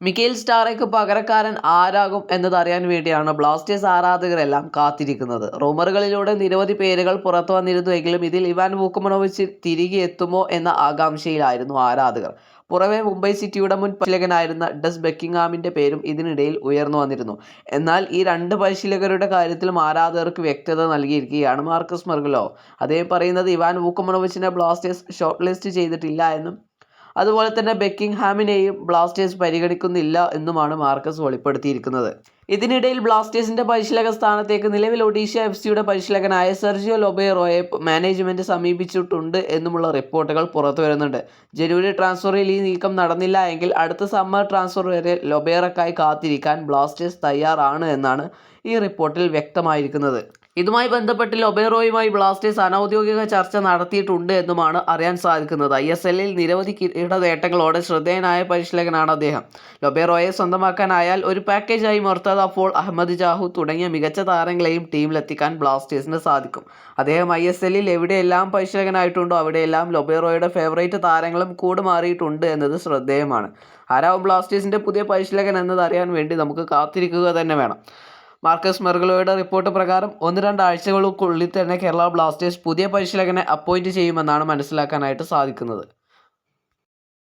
Mikkel സ്റ്റാറയ്ക്ക് പകരക്കാരൻ ആരാകും എന്നതറിയാൻ വേണ്ടിയാണ് Blasters ആരാധകരെല്ലാം കാത്തിരിക്കുന്നത്. റൂമറുകളിലൂടെ നിരവധി പേരുകൾ പുറത്തു വന്നിരുന്നുവെങ്കിലും ഇതിൽ ഇവാൻ വൂക്കുമനോവിച്ച് തിരികെ എത്തുമോ എന്ന ആകാംക്ഷയിലായിരുന്നു ആരാധകർ. പുറമെ മുംബൈ സിറ്റിയുടെ മുൻ പരിശീലകനായിരുന്ന ഡസ് ബെക്കിംഗ്ഹാമിന്റെ പേരും ഇതിനിടയിൽ ഉയർന്നു വന്നിരുന്നു. എന്നാൽ ഈ രണ്ട് പരിശീലകരുടെ കാര്യത്തിലും ആരാധകർക്ക് വ്യക്തത നൽകിയിരിക്കുകയാണ് മാർക്കസ് മെർഗലോ. അതേ പറയുന്നത് ഇവാൻ വൂക്കുമനോവിച്ചിനെ ബ്ലാസ്റ്റേഴ്സ് ഷോർട്ട് ലിസ്റ്റ് ചെയ്തിട്ടില്ല എന്നും അതുപോലെ തന്നെ ബെക്കിംഗ്ഹാമിനെയും ബ്ലാസ്റ്റേഴ്സ് പരിഗണിക്കുന്നില്ല എന്നുമാണ് മാർക്കസ് വെളിപ്പെടുത്തിയിരിക്കുന്നത്. ഇതിനിടയിൽ ബ്ലാസ്റ്റേഴ്സിന്റെ പരിശീലക സ്ഥാനത്തേക്ക് നിലവിൽ ഒഡീഷ എഫ് സിയുടെ പരിശീലകനായ സെർജിയോ ലൊബേറോയെ മാനേജ്മെന്റ് സമീപിച്ചിട്ടുണ്ട് എന്നുമുള്ള റിപ്പോർട്ടുകൾ പുറത്തു വരുന്നുണ്ട്. ജനുവരി ട്രാൻസ്ഫറിൽ ഈ നീക്കം നടന്നില്ല എങ്കിൽ അടുത്ത സമ്മർ ട്രാൻസ്ഫർ വരെ ലൊബേറക്കായി കാത്തിരിക്കാൻ ബ്ലാസ്റ്റേഴ്സ് തയ്യാറാണ് എന്നാണ് ഈ റിപ്പോർട്ടിൽ വ്യക്തമായിരിക്കുന്നത്. ഇതുമായി ബന്ധപ്പെട്ട് ലൊബേറോയുമായി ബ്ലാസ്റ്റേഴ്സ് അനൗദ്യോഗിക ചർച്ച നടത്തിയിട്ടുണ്ട് എന്നുമാണ് അറിയാൻ സാധിക്കുന്നത്. ഐ എസ് എല്ലിൽ നിരവധി കിരീട നേട്ടങ്ങളോടെ ശ്രദ്ധേയനായ പരിശീലകനാണ് അദ്ദേഹം. ലൊബേറോയെ സ്വന്തമാക്കാനായാൽ ഒരു പാക്കേജായി മൊർത്തദ അപ്പോൾ അഹമ്മദ് ജാഹു തുടങ്ങിയ മികച്ച താരങ്ങളെയും ടീമിലെത്തിക്കാൻ ബ്ലാസ്റ്റേഴ്സിന് സാധിക്കും. അദ്ദേഹം ഐ എസ് എല്ലിൽ എവിടെയെല്ലാം പരിശീലകനായിട്ടുണ്ടോ അവിടെയെല്ലാം ലൊബേറോയുടെ ഫേവറേറ്റ് താരങ്ങളും കൂടുമാറിയിട്ടുണ്ട് എന്നത് ശ്രദ്ധേയമാണ്. ആരാവും ബ്ലാസ്റ്റേഴ്സിന്റെ പുതിയ പരിശീലകൻ എന്നത് അറിയാൻ വേണ്ടി നമുക്ക് കാത്തിരിക്കുക തന്നെ വേണം. മാർക്കസ് മെർഗലോയുടെ റിപ്പോർട്ട് പ്രകാരം ഒന്ന് രണ്ടാഴ്ചകൾക്കുള്ളിൽ തന്നെ കേരള ബ്ലാസ്റ്റേഴ്സ് പുതിയ പരിശീലകനെ അപ്പോയിന്റ് ചെയ്യുമെന്നാണ് മനസ്സിലാക്കാനായിട്ട് സാധിക്കുന്നത്.